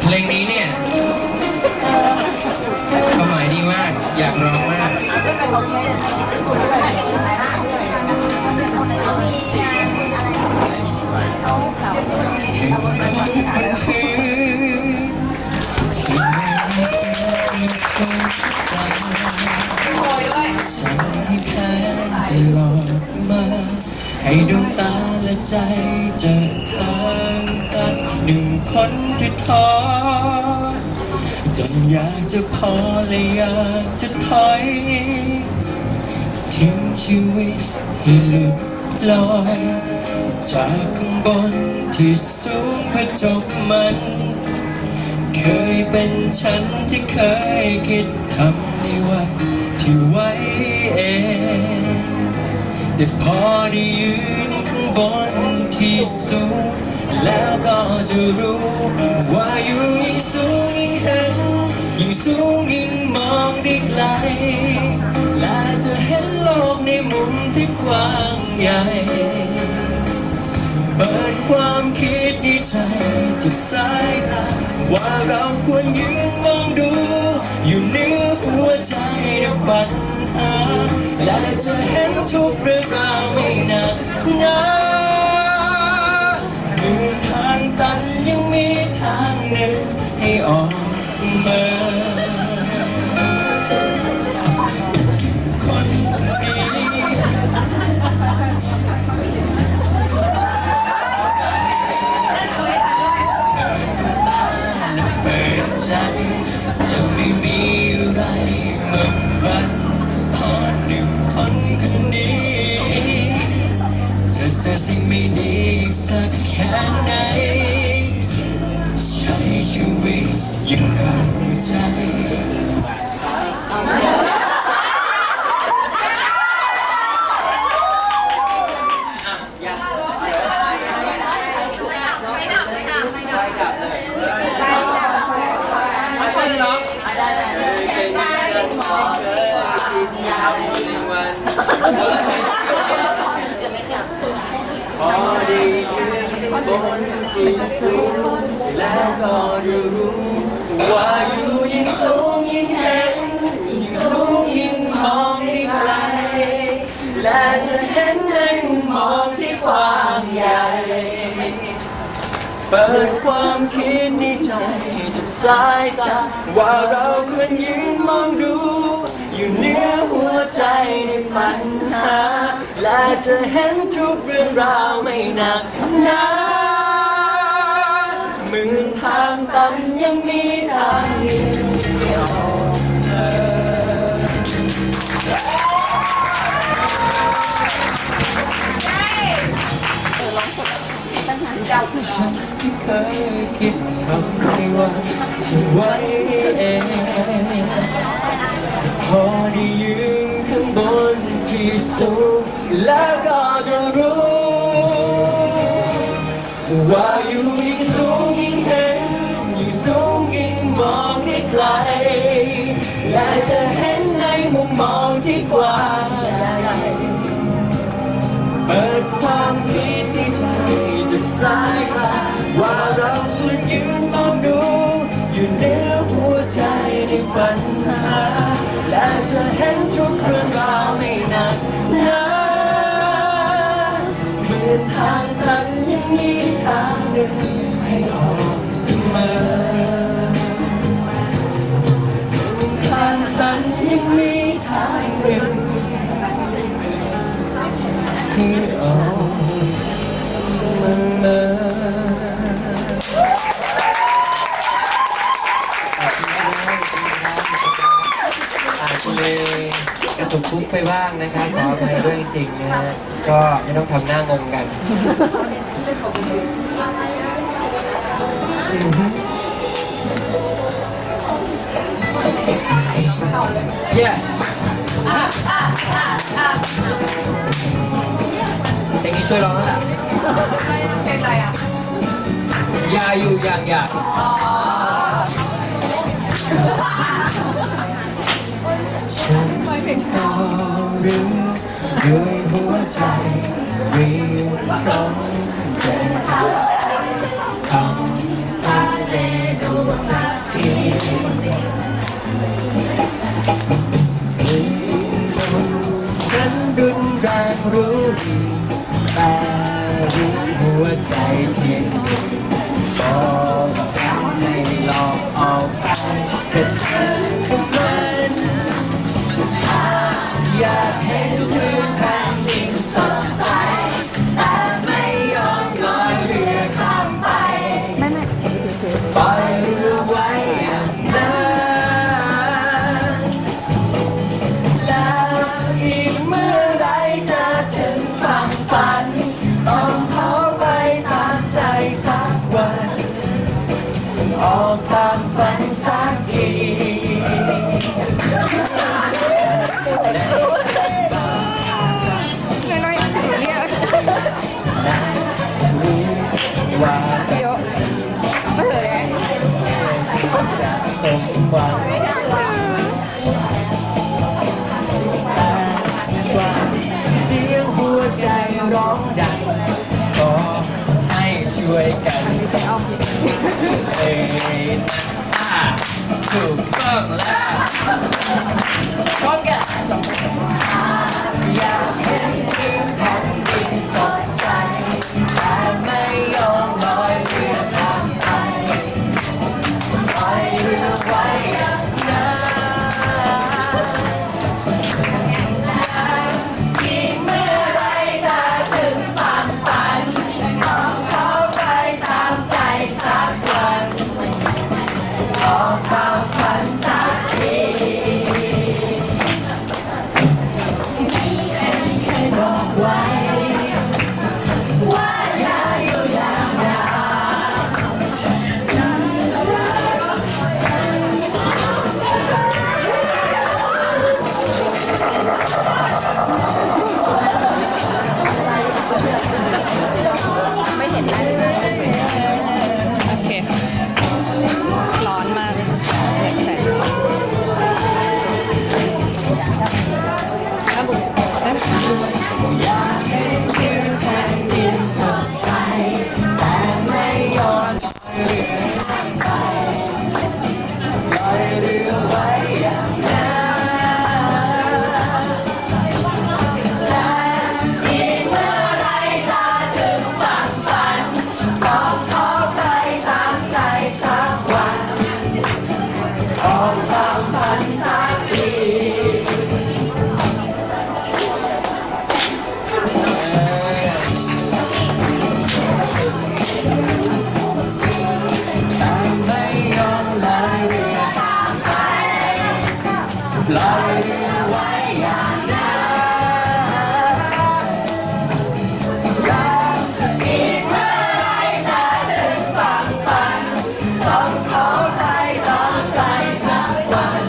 เพลงนี้เนี่ยความหมายดีมาก อยากร้องมาก ให้ดวงตา ใจเจอทางตันหนึ่งคนที่ท้อจนอยากจะพอและอยากจะถอยทิ้งชีวิตให้ลุดลอยจากข้างบนที่สูงเพื่อจบมัน เคยเป็นฉันที่เคยคิดทำในวันที่ไว้เอง แต่พอได้ยืนข บนที่สูง แล้วก็จะรู้ ว่าอยู่ยิ่งสูงยิ่งเห็น ยิ่งสูงยิ่งมองได้ไกล และจะเห็นโลกในมุมที่กว้างใหญ่เปิดความคิดในใจจากสายตา ว่าเราควรยืนมองดู อยู่เหนือหัวใจในปัญหา และจะเห็นทุกเรื่องราวไม่หนักหนาดูทางตันยังมีทางหนึ่งให้ออกเสมอ พอได้ยืนบนที่สูงแล้วก็จะรู้ว่าอยู่ยิ่งสูงยิ่งเห็นยิ่งสูงยิ่งมองได้ไกลและจะเห็นในมุมมองที่กว้างใหญ่เปิดความคิดในใจจากสายตาว่าเราควรยืนมองดู อยู่เหนือหัวใจในปัญหา และจะเห็นทุกเรื่องราวไม่หนักหนามือทางตันยังมีทางหนึ่งให้ออกเดินที่เคยคิดทำในวันที่ไว้เอง อได้ยืนข้างบนที่สูงแล้วก็จะรู้ว่าอยู่ยิ่งสูงยิ่งเห็นยิ่งสูงยิ่งมองได้ไกลและจะเห็นในมุมมองที่กว้างใหญ่เปิดความคิดในใจจากสายตาว่าเราควรยืนมองดูอยู่เหนือหัวใจในปัญ ทางตันยังมีทางหนึ่งให้ออกเสมอทางตันยังมีทางหนึ่งที่ออกมอาจจะเลย ระตุกทุกข์ไปบ้างนะครับขออภัยด้วยจริงๆนะฮะก็ไม่ต้องทำหน้างงกันเย้เพลงนี้ช่วยร้องนะยาอยู่อย่างอยาก ดึงด้วยหัวใจวิวลงเดินเข้างปท่องทะเลดูสักทีนั้นดุนแรงรู้ดีแต่รู้หัวใจที่ head with pounding sun. Io. Tiếng vua trai đón đặt Có ai chuối cần Ê, à, ถูกต้องแล้ว ลอยเรือไวอย่างนั้นรักอีกเมื่อไรจะถึงฝั่งฝัต้องขอไปตามใจสักวัน